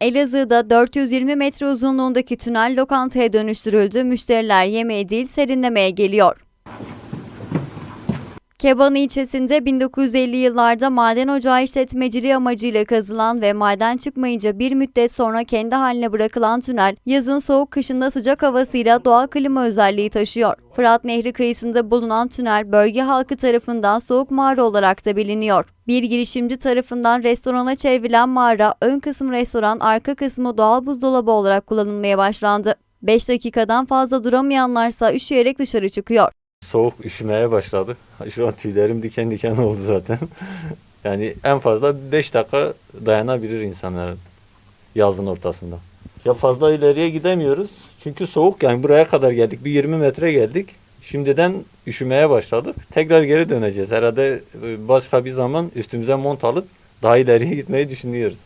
Elazığ'da 420 metre uzunluğundaki tünel lokantaya dönüştürüldü. Müşteriler yemeğe değil serinlemeye geliyor. Keban ilçesinde 1950 yıllarda maden ocağı işletmeciliği amacıyla kazılan ve maden çıkmayınca bir müddet sonra kendi haline bırakılan tünel, yazın soğuk kışında sıcak havasıyla doğal klima özelliği taşıyor. Fırat Nehri kıyısında bulunan tünel bölge halkı tarafından soğuk mağara olarak da biliniyor. Bir girişimci tarafından restorana çevrilen mağara, ön kısmı restoran, arka kısmı doğal buzdolabı olarak kullanılmaya başlandı. 5 dakikadan fazla duramayanlarsa üşüyerek dışarı çıkıyor. Soğuk üşümeye başladı. Şu an tüylerim diken diken oldu zaten. yani en fazla 5 dakika dayanabilir insanların yazın ortasında. Ya fazla ileriye gidemiyoruz. Çünkü soğuk yani buraya kadar geldik. Bir 20 metre geldik. Şimdiden üşümeye başladık. Tekrar geri döneceğiz. Herhalde e, başka bir zaman üstümüze mont alıp daha ileriye gitmeyi düşünüyoruz.